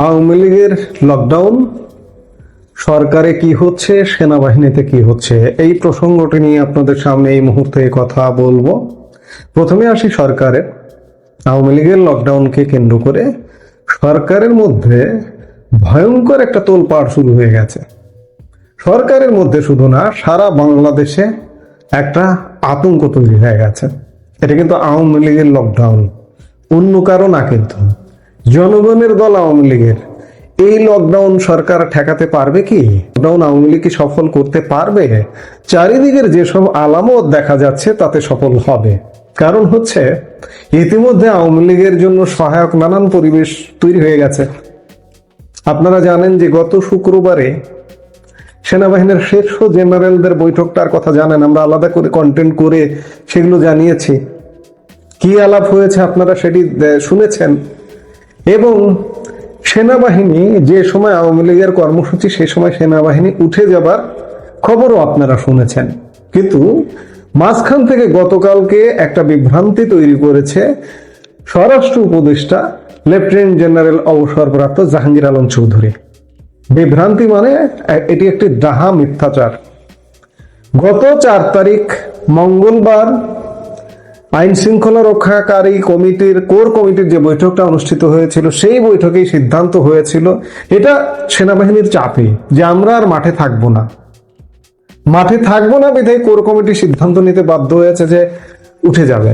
আওয়ামী লীগের লকডাউন সরকারে কি হচ্ছে, সেনাবাহিনীতে কি হচ্ছে, এই প্রসঙ্গটি নিয়ে আপনাদের সামনে এই মুহূর্তে কথা বলব। প্রথমে আসি সরকারের। আওয়ামী লীগের লকডাউনকে কেন্দ্র করে সরকারের মধ্যে ভয়ঙ্কর একটা তোলপাড় শুরু হয়ে গেছে। সরকারের মধ্যে শুধু না, সারা বাংলাদেশে একটা আতঙ্ক তৈরি হয়ে গেছে। এটা কিন্তু আওয়ামী লীগের লকডাউন অন্য কারও না কিন্তু। জনগণের দল আওয়ামী লীগের। এই লকডাউন সরকার ঠেকাতে পারবে কি? লকডাউন আওয়ামী লীগ কি সফল করতে পারবে? চারিদিকের যেসব আলামত দেখা যাচ্ছে, তাতে সফল হবে। কারণ হচ্ছে, ইতিমধ্যে আওয়ামী লীগের জন্য সহায়ক নানান পরিবেশ তৈরি হয়ে গেছে। আপনারা জানেন যে গত শুক্রবারে সেনাবাহিনীর শীর্ষ জেনারেলদের বৈঠকটার কথা জানেন, আমরা আলাদা করে কন্টেন্ট করে সেগুলো জানিয়েছি। কি আলাপ হয়েছে আপনারা সেটি শুনেছেন? এবং সেনাবাহিনী যে সময় আওয়ামী লীগের কর্মসূচি সেই সময় সেনাবাহিনী উঠে যাবার খবরও আপনারা শুনেছেন। কিন্তু মাঝখান থেকে গতকালকে একটা বিভ্রান্তি তৈরি করেছে স্বরাষ্ট্র উপদেষ্টা লেফটেন্যান্ট জেনারেল অবসরপ্রাপ্ত জাহাঙ্গীর আলম চৌধুরী। বিভ্রান্তি মানে এটি একটি ডাহা মিথ্যাচার। গত চার তারিখ মঙ্গলবার আইন শৃঙ্খলা রক্ষাকারী কমিটির, কোর কমিটির যে বৈঠকটা অনুষ্ঠিত হয়েছিল, সেই বৈঠকেই সিদ্ধান্ত হয়েছিল। এটা সেনাবাহিনীর চাপে যে আমরা আর মাঠে থাকব না। মাঠে থাকব না বিধায় কোর কমিটি সিদ্ধান্ত নিতে বাধ্য হয়েছে যে উঠে যাবে।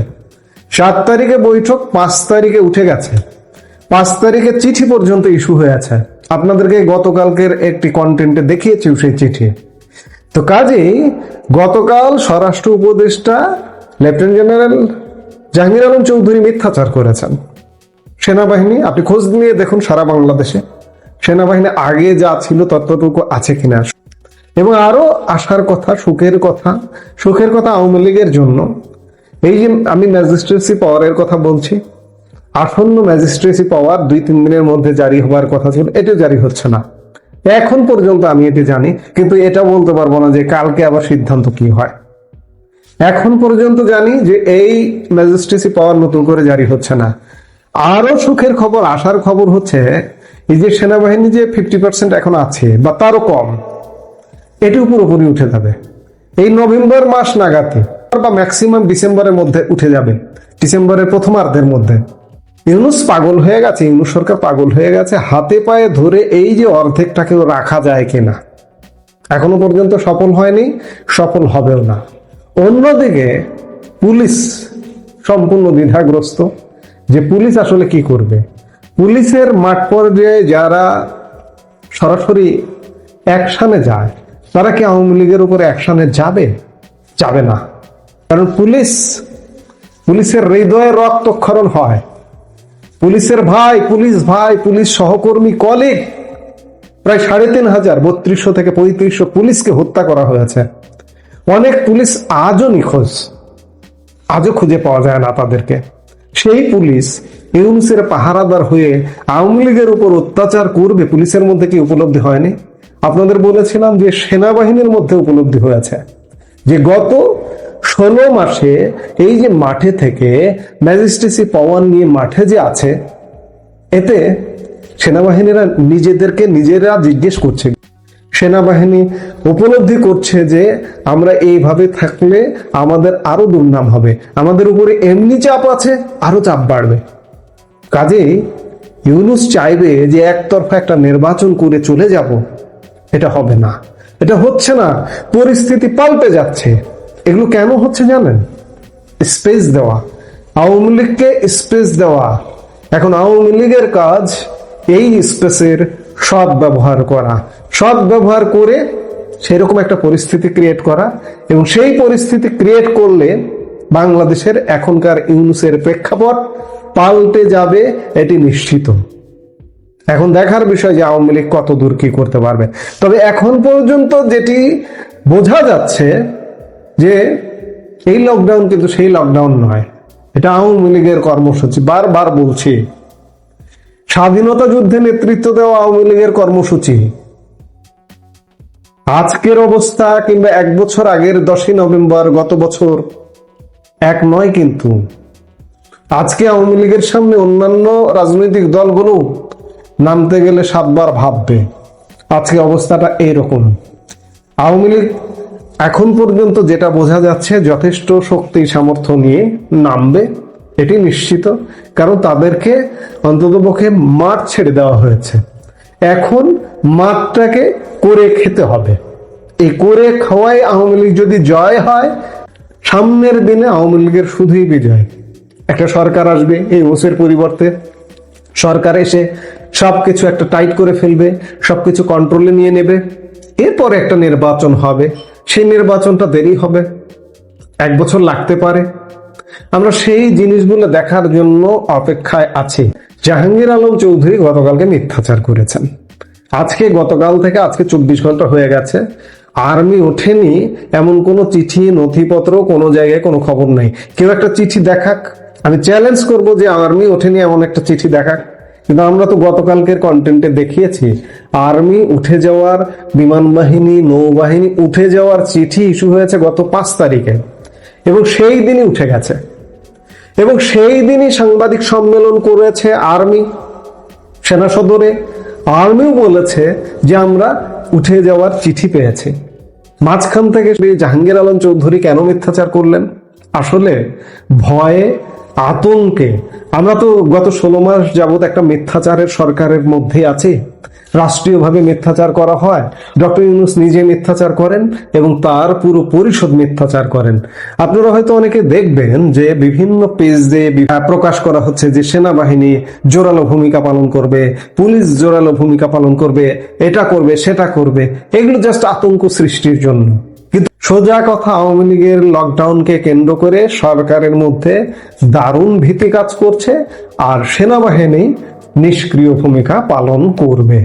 সাত তারিখে বৈঠক, পাঁচ তারিখে উঠে গেছে। পাঁচ তারিখে চিঠি পর্যন্ত ইস্যু হয়েছে আপনাদেরকে গতকালকের একটি কন্টেন্টে দেখিয়েছি সেই চিঠি। তো কাজেই গতকাল স্বরাষ্ট্র উপদেষ্টা লেফটেন্যান্ট জেনারেল জাহাঙ্গীর আলম চৌধুরী মিথ্যাচার করেছেন। সেনাবাহিনী, আপনি খোঁজ নিয়ে দেখুন সারা বাংলাদেশে। সেনাবাহিনী আগে যা ছিল ততটুকু আছে কিনা। এবং আরও আসার কথা সুখের কথা সুখের কথা আওয়ামী লীগের জন্য। এই যে আমি ম্যাজিস্ট্রেসি পাওয়ারের কথা বলছি, আসন্ন ম্যাজিস্ট্রেসি পাওয়ার দুই, তিন দিনের মধ্যে জারি হবার কথা ছিল, এটা জারি হচ্ছে না। এখন পর্যন্ত আমি এটি জানি, কিন্তু এটা বলতে পারব না যে কালকে আবার সিদ্ধান্ত কি হয়। এখন পর্যন্ত জানি যে এই ম্যাজিস্ট্রেসি পাওয়ার নতুন করে জারি হচ্ছে না। আরও সুখের খবর আসার খবর হচ্ছে, এই যে সেনাবাহিনী যে ফিফটি পার্সেন্ট এখন আছে, বা তারও কম এটি পুরোপুরি উঠে যাবে। এই নভেম্বর মাস নাগাতে, বা ম্যাক্সিমাম ডিসেম্বরের মধ্যে উঠে যাবে, ডিসেম্বরের প্রথমার্ধের মধ্যে। ইউনুস পাগল হয়ে গেছে, ইউনুস সরকার পাগল হয়ে গেছে, হাতে পায়ে ধরে এই যে অর্ধেকটাকেও রাখা যায় কিনা, এখনও পর্যন্ত সফল হয়নি, সফল হবেও না। অন্যদিকে পুলিশ সম্পূর্ণ দ্বিধাগ্রস্ত যে পুলিশ আসলে কি করবে। পুলিশের মাঠ পর্যায়ে যারা সরাসরি অ্যাকশনে যায়, তারা কি আওয়ামী লীগের উপরে অ্যাকশনে যাবে? যাবে না। কারণ পুলিশ, পুলিশের হৃদয়ে রক্তক্ষরণ হয়। পুলিশের ভাই, পুলিশ ভাই, পুলিশ সহকর্মী কলিগ প্রায় সাড়ে তিন হাজার, বত্রিশশো থেকে পঁয়ত্রিশশো পুলিশকে হত্যা করা হয়েছে। অনেক পুলিশ আজও নিখোঁজ। আজও খুঁজে পাওয়া যায় না তাদেরকে। সেই পুলিশ ইউনুসের পাহারাদার হয়ে আওয়ামী লীগের উপর অত্যাচার করবে, পুলিশের মধ্যে কি উপলব্ধি হয়নি? আপনাদের বলেছিলাম যে সেনাবাহিনীর মধ্যে উপলব্ধি হয়েছে। যে গত ষোলো মাসে এই যে মাঠে থেকে ম্যাজিস্ট্রেসি পাওয়ার নিয়ে মাঠে যে আছে, এতে সেনাবাহিনীরা নিজেদেরকে নিজেরা জিজ্ঞেস করছে। সেনাবাহিনী উপলব্ধি করছে যে আমরা এইভাবে থাকলে আমাদের আরও দুর্নাম হবে। আমাদের উপরে এমনি চাপ আছে, আরও চাপ বাড়বে। কাজেই ইউনুস চাইবে যে একতরফা একটা নির্বাচন করে চলে যাব। এটা হবে না। এটা হচ্ছে না, পরিস্থিতি পাল্টে যাচ্ছে। এগুলো কেন হচ্ছে জানেন? স্পেস দেওয়া। আওয়ামী লীগকে স্পেস দেওয়া। এখন আওয়ামী লীগের কাজ এই স্পেসের সৎ ব্যবহার করা। সৎ ব্যবহার করে সেরকম একটা পরিস্থিতি ক্রিয়েট করা এবং সেই পরিস্থিতি ক্রিয়েট করলে বাংলাদেশের এখনকার ইউনুসের প্রেক্ষাপট পাল্টে যাবে, এটি নিশ্চিত। এখন দেখার বিষয় যে আওয়ামী লীগ কত দূর কি করতে পারবে। তবে এখন পর্যন্ত যেটি বোঝা যাচ্ছে যে এই লকডাউন কিন্তু সেই লকডাউন নয়। এটা আওয়ামী লীগের কর্মসূচি, বারবার বলছি। স্বাধীনতা যুদ্ধে নেতৃত্ব দেওয়া আওয়ামী লীগের কর্মসূচি। আজকের অবস্থা কিংবা এক বছর আগের দশই নভেম্বর গত বছর এক নয় কিন্তু। আজকে আওয়ামী লীগের সামনে অন্যান্য রাজনৈতিক দলগুলো নামতে গেলে সাতবার ভাববে, আজকে অবস্থাটা এইরকম। আওয়ামী লীগ এখন পর্যন্ত যেটা বোঝা যাচ্ছে, যথেষ্ট শক্তি সামর্থ্য নিয়ে নামবে। এটি নিশ্চিত, কারণ তাদেরকে অন্ততপক্ষে মাঠ ছেড়ে দেওয়া হয়েছে। এখন মাঠটাকে করে খেতে হবে। এই করে খাওয়াই আওয়ামী লীগ যদি জয় হয়, সামনের দিনে আওয়ামী লীগের শুধুই বিজয়। একটা সরকার আসবে, এই ওসের পরিবর্তে। সরকার এসে সবকিছু একটা টাইট করে ফেলবে, সবকিছু কন্ট্রোলে নিয়ে নেবে। এরপর একটা নির্বাচন হবে। সেই নির্বাচনটা দেরি হবে। এক বছর লাগতে পারে। আমরা সেই জিনিসগুলো দেখার জন্য অপেক্ষায় আছি। জাহাঙ্গীর আলম চৌধুরী গতকালকে মিথ্যাচার করেছেন। আজকে গতকাল থেকে আজকে চব্বিশ ঘণ্টা হয়ে গেছে। আর্মি ওঠেনি, এমন কোনো চিঠি, নথিপত্র কোনো জায়গায় কোনো খবর নাই। কেউ একটা চিঠি দেখাক। আমি চ্যালেঞ্জ করব যে আর্মি ওঠেনি, এমন একটা চিঠি দেখাক। কিন্তু আমরা তো গতকালকের কন্টেন্টে দেখিয়েছি, আর্মি উঠে যাওয়ার বিমান বাহিনী, নৌবাহিনী উঠে যাওয়ার চিঠি ইস্যু হয়েছে গত পাঁচ তারিখে। এবং সেই দিনই উঠে গেছে। এবং সেই দিনই সাংবাদিক সম্মেলন করেছে আর্মি সেনা সদরে। আর্মিও বলেছে যে আমরা উঠে যাওয়ার চিঠি পেয়েছি। মাঝখান থেকে জাহাঙ্গীর আলম চৌধুরী কেন মিথ্যাচার করলেন? আসলে ভয়ে আতঙ্কে। আমরা তো গত ষোলো মাস যাবত একটা মিথ্যাচারের সরকারের মধ্যে আছি। রাষ্ট্রীয়ভাবে মিথ্যাচার করা হয়। ডক্টর ইউনুস নিজে মিথ্যাচার করেন এবং তার পুরো পরিষদ মিথ্যাচার করেন। আপনারা হয়তো অনেকে দেখবেন যে বিভিন্ন পেজে প্রকাশ করা হচ্ছে যে সেনাবাহিনী জোরালো ভূমিকা পালন করবে, পুলিশ জোরালো ভূমিকা পালন করবে, এটা করবে, সেটা করবে। এগুলো জাস্ট আতঙ্ক সৃষ্টির জন্য। সোজা কথা আওয়ামী লীগের লকডাউনকে কেন্দ্র করে সরকারের মধ্যে দারুণ ভীতি কাজ করছে আর সেনাবাহিনী নিষ্ক্রিয় ভূমিকা পালন করবে।